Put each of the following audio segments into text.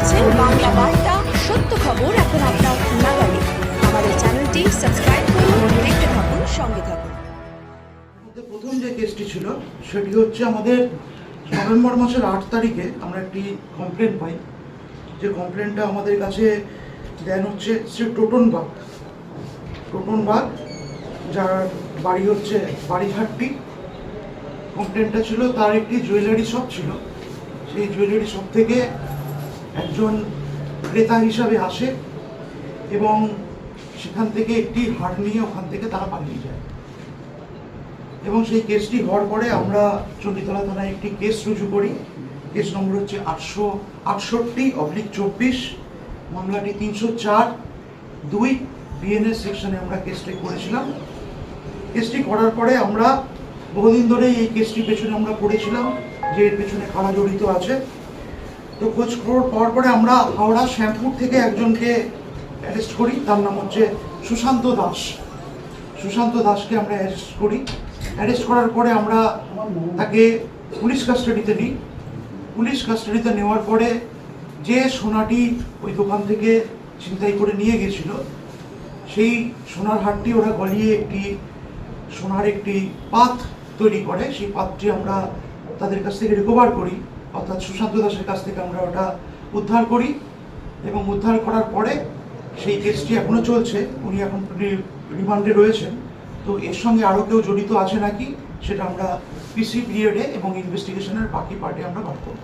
দেখছেন বাংলা বার্তা, সত্য খবর এখন আপনার নাগালে। আমাদের চ্যানেলটি সাবস্ক্রাইব করুন, দেখতে থাকুন, সঙ্গে থাকুন। প্রথম যে কেসটি ছিল, সেটি হচ্ছে আমাদের নভেম্বর মাসের আট তারিখে আমরা একটি কমপ্লেন পাই। যে কমপ্লেনটা আমাদের কাছে দেন হচ্ছে শ্রী টোটন বাগ টোটন বাগ যার বাড়ি হচ্ছে বাড়িঘাটটি কমপ্লেনটা ছিল, তার একটি জুয়েলারি শপ ছিল। সেই জুয়েলারি শপ থেকে একজন ক্রেতা হিসাবে আসে এবং সেখান থেকে একটি হার নিয়ে ওখান থেকে তারা পালিয়ে যায়। এবং সেই কেসটি হওয়ার পরে আমরা চণ্ডীতলা থানায় একটি কেস রুজু করি। কেস নম্বর হচ্ছে আটশো আটষট্টি অবলিক চব্বিশ, মামলাটি তিনশো চার, দুই বিএনএস সেকশনে আমরা কেসটি করেছিলাম। কেসটি করার পরে আমরা বহুদিন ধরে এই কেসটির পেছনে আমরা পড়েছিলাম যে এর পেছনে কারা জড়িত আছে। তো খোঁজ খবর পাওয়ার পরে আমরা হাওড়া, শ্যামপুর থেকে একজনকে অ্যারেস্ট করি। তার নাম হচ্ছে সুশান্ত দাস। সুশান্ত দাসকে আমরা অ্যারেস্ট করি। অ্যারেস্ট করার পরে আমরা তাকে পুলিশ কাস্টাডিতে নিই পুলিশ কাস্টাডিতে নেওয়ার পরে যে সোনাটি ওই দোকান থেকে ছিনতাই করে নিয়ে গেছিল সেই সোনার হাটটি ওরা গলিয়ে একটি সোনার একটি পাত তৈরি করে। সেই পাতটি আমরা তাদের কাছ থেকে রিকভার করি। অর্থাৎ সুশান্ত দাসের কাছ থেকে আমরা ওটা উদ্ধার করি এবং উদ্ধার করার পরে সেই কেসটি এখনও চলছে, উনি এখন রিমান্ডে রয়েছেন। তো এর সঙ্গে আরও কেউ জড়িত আছে নাকি, সেটা আমরা পিসি পিরিয়ডে এবং ইনভেস্টিগেশনের বাকি পার্টে আমরা বার করব।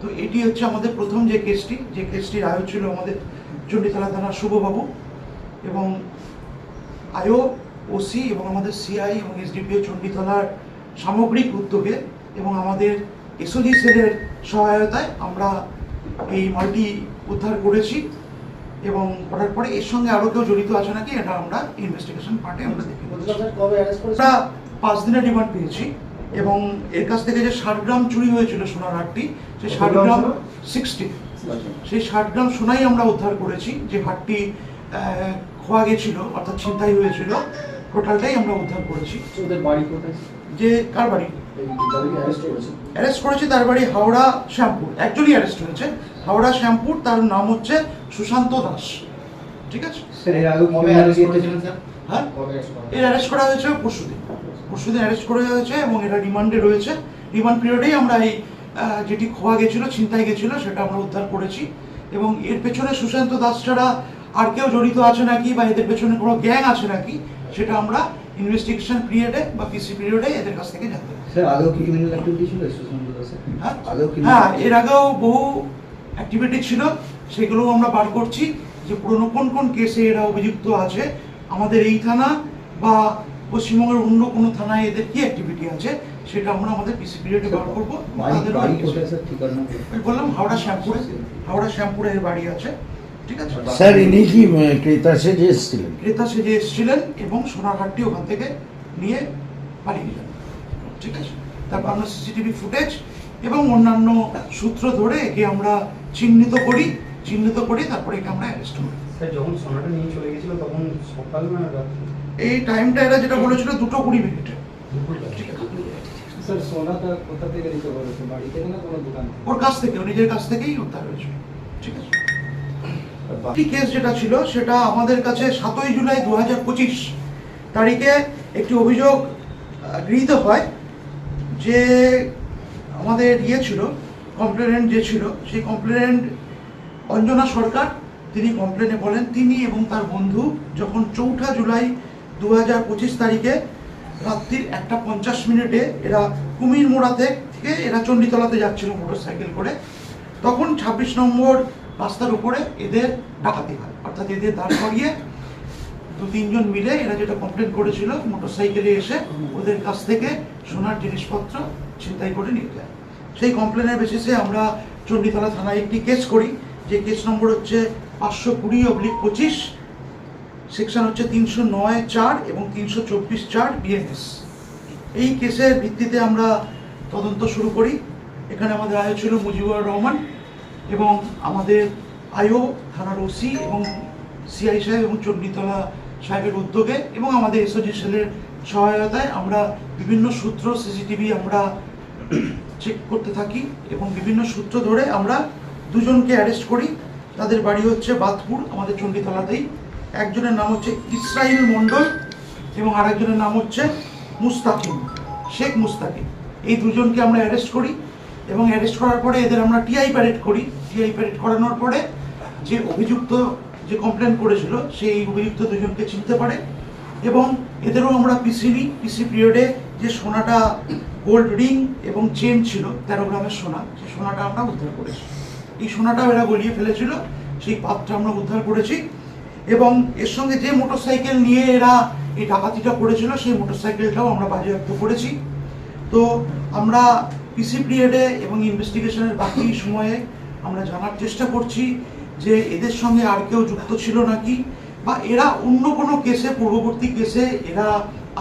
তো এটি হচ্ছে আমাদের প্রথম যে কেসটি, যে কেসটির আয়ো ছিল আমাদের চণ্ডীতলা থানার শুভবাবু এবং আয়ো ওসি এবং আমাদের সিআই এবং এসডিপিও চণ্ডীতলার সামগ্রিক উদ্যোগে এবং আমাদের এসওজি সেলের সহায়তায় আমরা এই মালটি উদ্ধার করেছি এবং করার পরে এর সঙ্গে আরও কেউ জড়িত আছে নাকি এটা আমরা ইনভেস্টিগেশন পার্টে আমরা দেখে আমরা পাঁচ দিনের রিমান্ড পেয়েছি এবং এর কাছ থেকে যে ষাট গ্রাম চুরি হয়েছিল সোনার হাটটি সেই ষাট গ্রাম সিক্সটি সেই ষাট গ্রাম সোনাই আমরা উদ্ধার করেছি যে হাটটি খোয়া গেছিল অর্থাৎ ছিনতাই হয়েছিল টোটালটাই আমরা উদ্ধার করেছি। যে কার বাড়ি? অ্যারেস্ট করেছে তার বাড়ি হাওড়া শ্যামপুর একজনই অ্যারেস্ট হয়েছে। হাওড়া শ্যামপুর তার নাম হচ্ছে সুশান্ত দাস। ঠিক আছে? এর অ্যারেস্ট হ্যাঁ? করা এর অ্যারেস্ট করা হয়েছে পরশুদিন। পরশুদিন অ্যারেস্ট করা হয়েছে এবং এরা রিমান্ডে রয়েছে। রিমান্ড পিরিয়ডেই আমরা এই যেটি খোয়া গেছিল ছিনতাই গেছিল সেটা আমরা উদ্ধার করেছি। এবং এর পেছনে সুশান্ত দাস ছাড়া আর কেউ জড়িত আছে নাকি বা এদের পেছনে কোনো গ্যাং আছে নাকি সেটা আমরা ইনভেস্টিগেশন পিরিয়ডে বা পিসি পিরিয়ডে এদের কাছ থেকে জানতে স্যার আগেও কি ক্রিমিনাল অ্যাক্টিভিটি ছিল হ্যাঁ। আগেও কি হ্যাঁ এর আগেও বহু অ্যাক্টিভিটি ছিল সেগুলো আমরা বার করছি যে পুরনো কোন কোন কেসে এরা অভিযুক্ত আছে আমাদের এই থানা বা পশ্চিমবঙ্গের অন্য কোনো থানায় এদের কি অ্যাক্টিভিটি আছে সেটা আমরা আমাদের পিসি পিরিয়ডে বার করব। বললাম হাওড়া শ্যামপুরে। হাওড়া শ্যামপুরে এর বাড়ি আছে। ঠিক আছে? স্যার ইনি কি ক্রেতা সেজে এসেছিলেন? ক্রেতা সেজে এসেছিলেন এবং সোনার হাটটি ওখান থেকে নিয়ে পালিয়ে গেলেন। ঠিক আছে? তারপর আমরা সিসিটিভি ফুটেজ এবং অন্যান্য সূত্র ধরে একে আমরা চিহ্নিত করি চিহ্নিত করি তারপরে একে আমরা অ্যারেস্ট করি। স্যার যখন সোনাটা নিয়ে চলে গেছিল তখন সকাল না এই টাইমটা এরা যেটা বলেছিল দুটো কুড়ি মিনিটে? ওর কাছ থেকে ও নিজের কাছ থেকেই উদ্ধার হয়েছে ঠিক আছে? কেস যেটা ছিল, সেটা আমাদের কাছে সাতই জুলাই দু হাজার পঁচিশ তারিখে একটি অভিযোগ গৃহীত হয় যে আমাদের ইয়ে ছিল কমপ্লেনেন্ট যে ছিল, সেই কমপ্লেনেন্ট অঞ্জনা সরকার, তিনি কমপ্লেনে বলেন, তিনি এবং তার বন্ধু যখন চৌঠা জুলাই দু হাজার পঁচিশ তারিখে রাত্রির একটা পঞ্চাশ মিনিটে এরা কুমির মোড়াতে থেকে এরা চণ্ডীতলাতে যাচ্ছিল মোটর সাইকেল করে, তখন ছাব্বিশ নম্বর রাস্তার উপরে এদের ডাকাতি হয়। অর্থাৎ এদের দাঁড় করিয়ে দু তিনজন মিলে এরা যেটা কমপ্লেন করেছিল মোটর সাইকেলে এসে ওদের কাছ থেকে সোনার জিনিসপত্র ছিনতাই করে নিয়ে যায়। সেই কমপ্লেনের বেসিসে আমরা চণ্ডীতলা থানায় একটি কেস করি। যে কেস নম্বর হচ্ছে পাঁচশো কুড়ি অব্লিক পঁচিশ সেকশন হচ্ছে তিনশো নয় চার এবং তিনশো চব্বিশ চার বিএনএস এই কেসের ভিত্তিতে আমরা তদন্ত শুরু করি। এখানে আমাদের আয় ছিল মুজিবুর রহমান। এবং আমাদের আয়ো থানার ওসি এবং সিআই সাহেব এবং চণ্ডীতলা সাহেবের উদ্যোগে এবং আমাদের সেলের সহায়তায় আমরা বিভিন্ন সূত্র, সিসিটিভি আমরা চেক করতে থাকি এবং বিভিন্ন সূত্র ধরে আমরা দুজনকে অ্যারেস্ট করি। তাদের বাড়ি হচ্ছে বাদপুর আমাদের চণ্ডীতলাতেই। একজনের নাম হচ্ছে ইসরাইল মণ্ডল এবং আরেকজনের নাম হচ্ছে মুস্তাকিম, শেখ মুস্তাকিম। এই দুজনকে আমরা অ্যারেস্ট করি। এবং অ্যারেস্ট করার পরে এদের আমরা টিআই প্যারেড করি। টিআই প্যারেড করানোর পরে যে অভিযুক্ত যে কমপ্লেন করেছিল, সেই অভিযুক্ত দুজনকে চিনতে পারে এবং এদেরও আমরা পিসি নিই পিসি পিরিয়ডে যে সোনাটা গোল্ড রিং এবং চেন ছিল, তেরো গ্রামের সোনা, সেই সোনাটা আমরা উদ্ধার করেছি। এই সোনাটাও এরা গলিয়ে ফেলেছিল, সেই পাতটা আমরা উদ্ধার করেছি এবং এর সঙ্গে যে মোটরসাইকেল নিয়ে এরা এই ডাকাতিটা করেছিল, সেই মোটরসাইকেলটাও আমরা বাজেয়াপ্ত করেছি। তো আমরা পিসি পিরিয়ডে এবং ইনভেস্টিগেশনের বাকি সময়ে আমরা জানার চেষ্টা করছি যে এদের সঙ্গে আর কেউ যুক্ত ছিল নাকি বা এরা অন্য কোনো কেসে পূর্ববর্তী কেসে এরা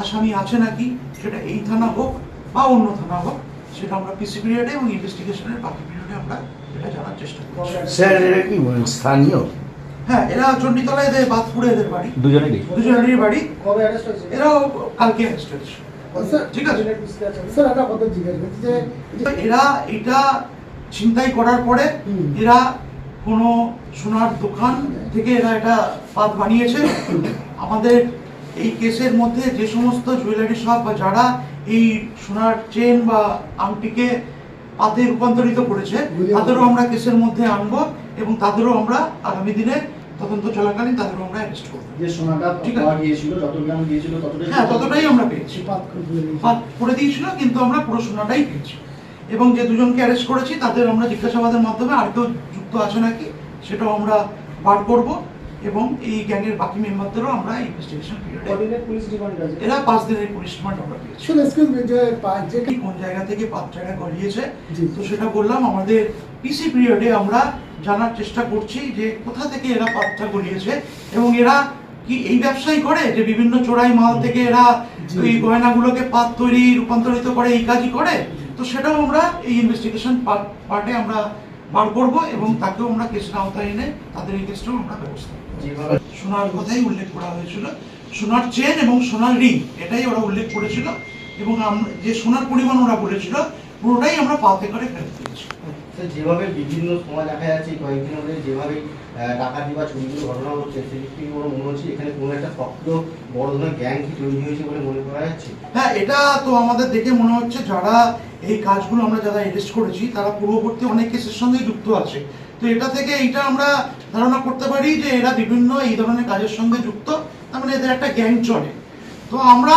আসামি আছে নাকি সেটা এই থানা হোক বা অন্য থানা হোক সেটা আমরা পিসি পিরিয়ডে এবং ইনভেস্টিগেশনের বাকি পিরিয়ডে আমরা এটা জানার চেষ্টা করছি। স্যার এরা কি স্থানীয়? হ্যাঁ এরা চণ্ডীতলা এদের বাদপুরে এদের বাড়ি। দুজনেরই। দুজনেরই বাড়ি। কবে অ্যারেস্ট হয়েছে? এরাও কালকে অ্যারেস্ট হয়েছে। ঠিক আছে। স্যার একটা কথা জিজ্ঞেস করছি যে এরা এটা ছিনতাই করার পরে এরা কোনো সোনার দোকান থেকে এরা এটা পাত বানিয়েছে। আমাদের এই কেসের মধ্যে যে সমস্ত জুয়েলারি শপ বা যারা এই সোনার চেন বা আংটিকে পাতে রূপান্তরিত করেছে তাদেরও আমরা কেসের মধ্যে আনব এবং তাদেরও আমরা আগামী দিনে তদন্ত চলাকালীন তাদেরও আমরা অ্যারেস্ট করব। যে সোনাটা ঠিক আছে। পাওয়া গিয়েছিল যত গ্রাম গিয়েছিল ততটাই হ্যাঁ ততটাই আমরা পেয়েছি। পাত করে দিয়েছিল কিন্তু আমরা পুরো সোনাটাই পেয়েছি। এবং যে দুজনকে অ্যারেস্ট করেছি তাদের আমরা জিজ্ঞাসাবাদের মাধ্যমে আর কেউ যুক্ত আছে নাকি সেটাও আমরা বার করব এবং এই গ্যাংয়ের বাকি মেম্বারদেরও আমরা ইনভেস্টিগেশন পিরিয়ডে এরা পাঁচ দিনের পুলিশ রিমান্ড আমরা পেয়েছি। কোন জায়গা থেকে পাত্রটা গলিয়েছে জি। তো সেটা বললাম আমাদের পিসি পিরিয়ডে আমরা জানার চেষ্টা করছি যে কোথা থেকে এরা পাত্রটা গলিয়েছে এবং এরা কি এই ব্যবসাই করে যে বিভিন্ন চোরাই মাল থেকে এরা এই গয়নাগুলোকে পাত তৈরি রূপান্তরিত করে এই কাজই করে? তো সেটাও আমরা এই ইনভেস্টিগেশন পার্টে আমরা বার করব এবং তাকেও আমরা কেসের আওতায় এনে তাদের এই কেসটাও আমরা ব্যবস্থা সোনার কথাই উল্লেখ করা হয়েছিল। সোনার চেন এবং সোনার রিং এটাই ওরা উল্লেখ করেছিল। এবং আমরা যে সোনার পরিমাণ ওরা বলেছিল পুরোটাই আমরা পাতে করে ফেরত দিয়েছি যেভাবে বিভিন্ন সময় দেখা যাচ্ছে, কয়েকদিন ধরে যেভাবে ডাকাতি বা চুরিগুলো ঘটনা হচ্ছে থেকে আমার মনে হচ্ছে এখানে কোনো একটা শক্ত, বড় ধরনের গ্যাং কি তৈরি হয়েছে বলে মনে করা যাচ্ছে। হ্যাঁ এটা তো আমাদের দেখে মনে হচ্ছে যারা এই কাজগুলো আমরা যারা অ্যারেস্ট করেছি, তারা পূর্ববর্তী অনেক কেসের সঙ্গে যুক্ত আছে। তো এটা থেকে এইটা আমরা ধারণা করতে পারি যে এরা বিভিন্ন এই ধরনের কাজের সঙ্গে যুক্ত, তার মানে এদের একটা গ্যাং চলে। তো আমরা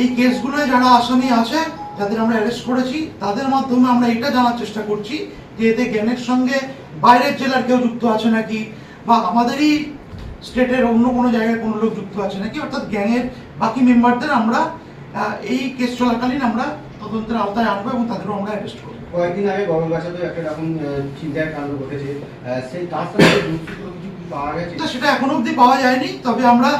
এই কেসগুলোয় যারা আসামি আছে, যাদের আমরা অ্যারেস্ট করেছি, তাদের মাধ্যমে আমরা এটা জানার চেষ্টা করছি যে এতে গ্যাংয়ের সঙ্গে বাইরের জেলার কেউ যুক্ত আছে নাকি? বা আমাদেরই স্টেটের অন্য কোনো জায়গায় কোনো লোক যুক্ত আছে নাকি? অর্থাৎ গ্যাংয়ের বাকি মেম্বারদের আমরা এই কেস চলাকালীন আমরা তদন্তের আওতায় আনব এবং তাদেরও আমরা অ্যারেস্ট করব। কয়েকদিন আগে গরমগাছাতে একটা এরকম চিন্তার কাণ্ড ঘটেছে। সেই তার সাথে পাওয়া গেছে? তো সেটা এখনও অবধি পাওয়া যায়নি। তবে আমরা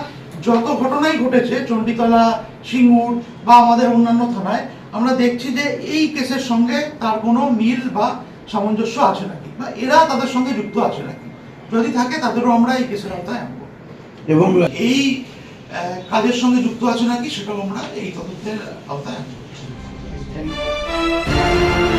যত ঘটনাই ঘটেছে চণ্ডীতলা সিঙ্গুর বা আমাদের অন্যান্য থানায় আমরা দেখছি যে এই কেসের সঙ্গে তার কোনো মিল বা সামঞ্জস্য আছে নাকি? বা এরা তাদের সঙ্গে যুক্ত আছে নাকি? যদি থাকে তাদেরও আমরা এই কেসের আওতায় আনব। এবং এই আহ, কাজের সঙ্গে যুক্ত আছে নাকি সেটাও আমরা এই তদন্তের আওতায় আনব। Thank you.